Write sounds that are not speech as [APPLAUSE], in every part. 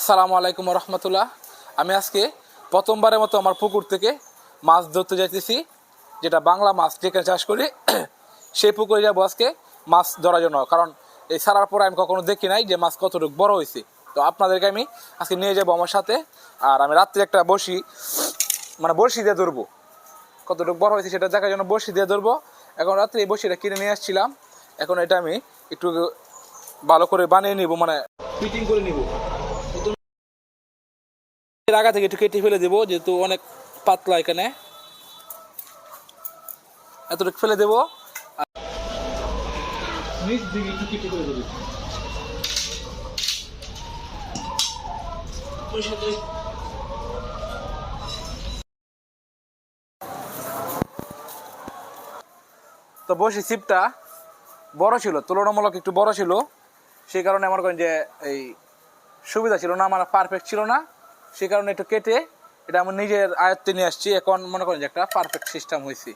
আসসালামু আলাইকুম রহমতুল্লাহ আমি আজকে প্রথমবারের মতো আমার পুকুর থেকে মাছ ধরতে যাইতেছি, যেটা বাংলা মাছ যেখানে চাষ করি, [CLEARS THROAT] সেই পুকুরে যাব আজকে মাছ ধরার জন্য। কারণ এই সারার পরে আমি কখনো দেখি নাই যে মাছ কতটুকু বড় হয়েছে। তো আপনাদেরকে আমি আজকে নিয়ে যাব আমার সাথে, আর আমি রাত্রে একটা বসি মানে বড়শি দিয়ে ধরবো। কতটুকু বড় হয়েছে সেটা দেখার জন্য বড়শি দিয়ে ধরবো। এখন রাত্রে এই বড়শিটা কিনে নিয়ে আসছিলাম। এখন এটা আমি একটু ভালো করে বানিয়ে নিব মানে ফিটিং করে নিব। এর আগা থেকে একটু কেটে ফেলে দেবো যেহেতু অনেক পাতলা এখানে। এতটুকু ফেলে দেবো। নিচ দিকে একটু কেটে ফেলে দেবো। তো বসি সিপটা বড় ছিল তুলনামূলক একটু বড় ছিল। সেই কারণে আমার যে এই সুবিধা ছিল না আমার পারফেক্ট ছিল না। সেই কারণে একটু কেটে এটা আমি নিজের আয়ত্তে নিয়ে আসছি। এখন মনে করেন যে একটা পারফেক্ট সিস্টেম হয়েছে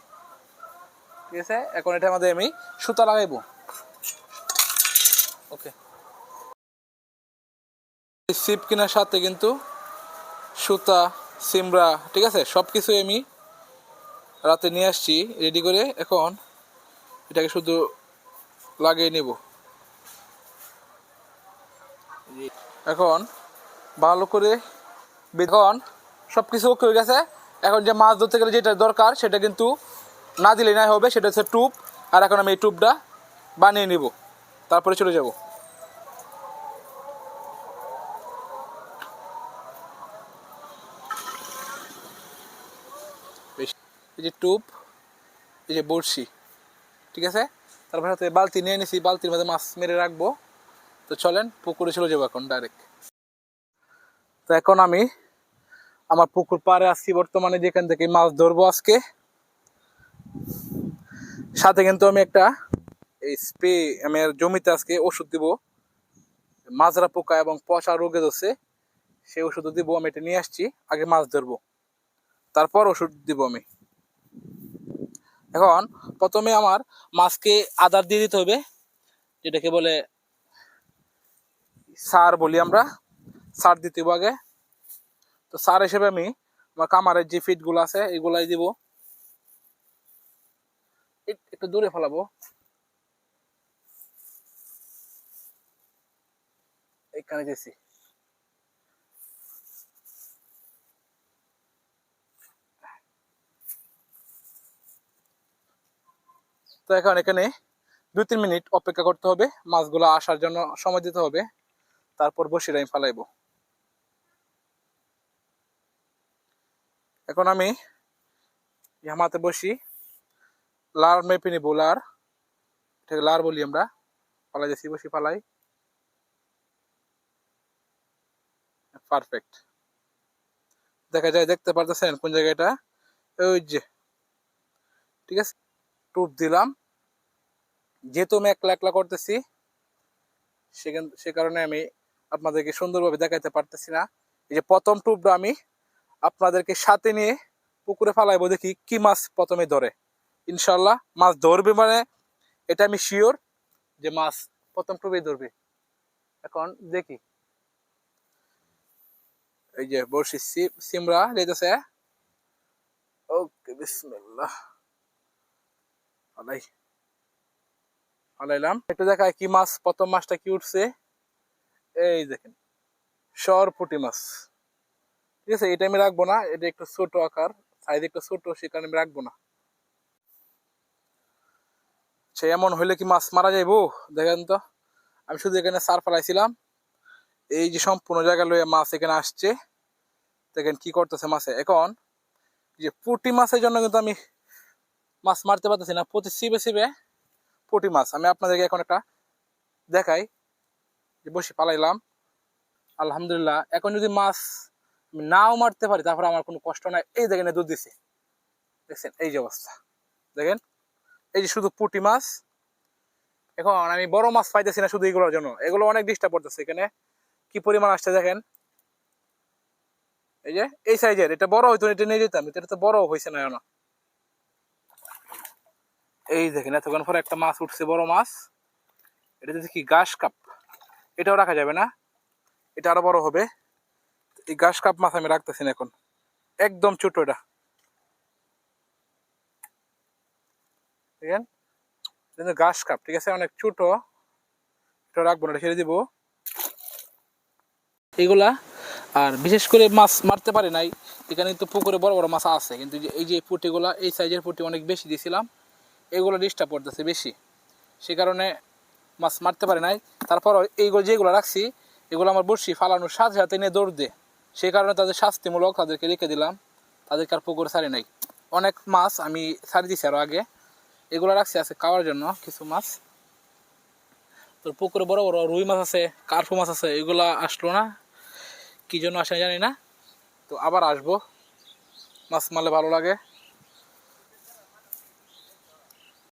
ঠিক আছে? এখন এটা আমাদের আমি সুতা লাগাইবো। ওকে সিপ কেনার সাথে কিন্তু সুতা সিমড়া ঠিক আছে? সব কিছুই আমি রাতে নিয়ে আসছি রেডি করে এখন এটাকে শুধু লাগিয়ে নিব। এখন ভালো করে এখন সব কিছু ওকে হয়ে গেছে। এখন যে মাছ ধরতে গেলে যেটা দরকার, সেটা কিন্তু না দিলে নাই হবে, সেটা হচ্ছে টুপ। আর এখন আমি এই টুপটা বানিয়ে নিব। তারপরে চলে যাব। এই যে টুপ, এই যে বড়শি, ঠিক আছে? তারপরে হাতে বালতি নিয়ে নিছি, বালতির মধ্যে মাছ মেরে রাখব। তো চলেন, পুকুরে চলে যাব এখন ডাইরেক্ট তো এখন আমি আমার পুকুর পাড়ে আসছি বর্তমানে, যেখান থেকে মাছ ধরবো আজকে। সাথে কিন্তু আমি একটা এই স্প্রে, আমি জমিতে আজকে ওষুধ দিব। মাজরা পোকা এবং পচা রোগে ধরছে, সেই ওষুধ দিব, আমি এটা নিয়ে আসছি, আগে মাছ ধরবো। তারপর ওষুধ দিব আমি। এখন প্রথমে আমার মাছকে আদার দিয়ে দিতে হবে, যেটাকে বলে সার বলি আমরা। সার দিতে হবে আগে। তো সার হিসেবে আমি আমার কামারের যে ফিটগুলো আছে, এগুলাই দিব। একটু দূরে ফেলাবো। এখানে তো এখন এখানে দুই তিন মিনিট অপেক্ষা করতে হবে। মাছগুলো আসার জন্য সময় দিতে হবে। তারপর আমি ফালাইবো। এখন আমি হামাতে বসি। লার মেপে নিব, লার। এটাকে লার বলি আমরা। ফালাই যাচ্ছি, বসি ফালাই পারফেক্ট। দেখা যায়, দেখতে পারতেছেন কোন জায়গাটা ওই যে। ঠিক আছে? টুপ দিলাম। যেহেতু আমি একলা একলা করতেছি, সেখান সে কারণে আমি আপনাদেরকে সুন্দরভাবে দেখাতে পারতেছি না। এই যে প্রথম টুপটা আমি আপনাদেরকে সাথে নিয়ে পুকুরে ফালাইবো দেখি কি মাছ প্রথমে ধরে। ইনশাল্লাহ মাছ ধরবে মানে এটা আমি শিওর যে মাছ প্রথম টুপেই ধরবে। এখন দেখি। এই যে বর্ষি সিমরা যেতেছে ওকে, বিসমিল্লাহ। আলাই। আলাইলাম। একটু দেখায় কি মাছ, প্রথম মাছটা কি উঠছে। এই দেখেন, সরপুটি মাছ। ঠিক আছে, এটা আমি রাখব না, এটা একটু ছোট আকার, সাইজ একটু ছোট সে কারণে আমি রাখব না। সে এমন হইলে কি মাছ মারা যাইবো? দেখেন তো, আমি শুধু এখানে সার ফেলাইছিলাম। এই যে সম্পূর্ণ জায়গা লইয়া মাছ এখানে আসছে। দেখেন কি করতেছে মাছে। এখন যে পুটি মাছের জন্য কিন্তু আমি মাছ মারতে পারতেছি না। প্রতি সিবে সিবে পুটি মাছ। আমি আপনাদেরকে এখন একটা দেখাই। যে বসে পালাইলাম। আলহামদুলিল্লাহ। এখন যদি মাছ নাও মারতে পারি, তারপরে আমার কোনো কষ্ট নাই। এই দেখেন দুধ দিছে। দেখছেন, এই যে অবস্থা। দেখেন, এই যে শুধু পুটি মাছ। এখন আমি বড় মাছ পাইতেছি না শুধু এগুলোর জন্য। এগুলো অনেক ডিস্টার্ব করতেছে এখানে। কি পরিমাণ আসছে দেখেন। এই যে, এই সাইজের এটা বড় হইতো এটা নিয়ে যেতাম। এটা তো বড় হয়েছে না এই দেখেন, এতক্ষণ পরে একটা মাছ উঠছে, বড় মাছ। এটা দেখি ঘাস কাপ। এটাও রাখা যাবে না। এটা আরও বড় হবে। এই ঘাস কাপ মাছ আমি রাখতেছি না এখন। একদম ছোট এটা। দেখেন? কাপ, ঠিক আছে? অনেক ছোট। এটা রাখব না ছেড়ে দিব। এগুলা, আর বিশেষ করে মাছ মারতে পারি নাই। এখানে কিন্তু পুকুরে বড় বড় মাছ আছে, কিন্তু এই যে পুঁটিগুলা, এই সাইজের পুঁটি অনেক বেশি দিয়েছিলাম। এগুলো ডিস্টার্ব করতেছে বেশি। সে কারণে মাছ মারতে পারি নাই। তারপর এইগুলো যেগুলো রাখছি, এগুলো আমার বড়শি ফালানোর সাথে সাথে নিয়ে দৌড় দে। সেই কারণে তাদের শাস্তিমূলক তাদেরকে রেখে দিলাম। তাদেরকে আর পুকুর ছাড়ি নাই। অনেক মাছ আমি ছাড়ি দিছি আরও আগে। এগুলো রাখছি আছে খাওয়ার জন্য কিছু মাছ। তো পুকুরে বড় বড় রুই মাছ আছে, কার্পু মাছ আছে, এগুলো আসলো না। কী জন্য আসে জানি না। তো আবার আসব। মাছ মারলে ভালো লাগে।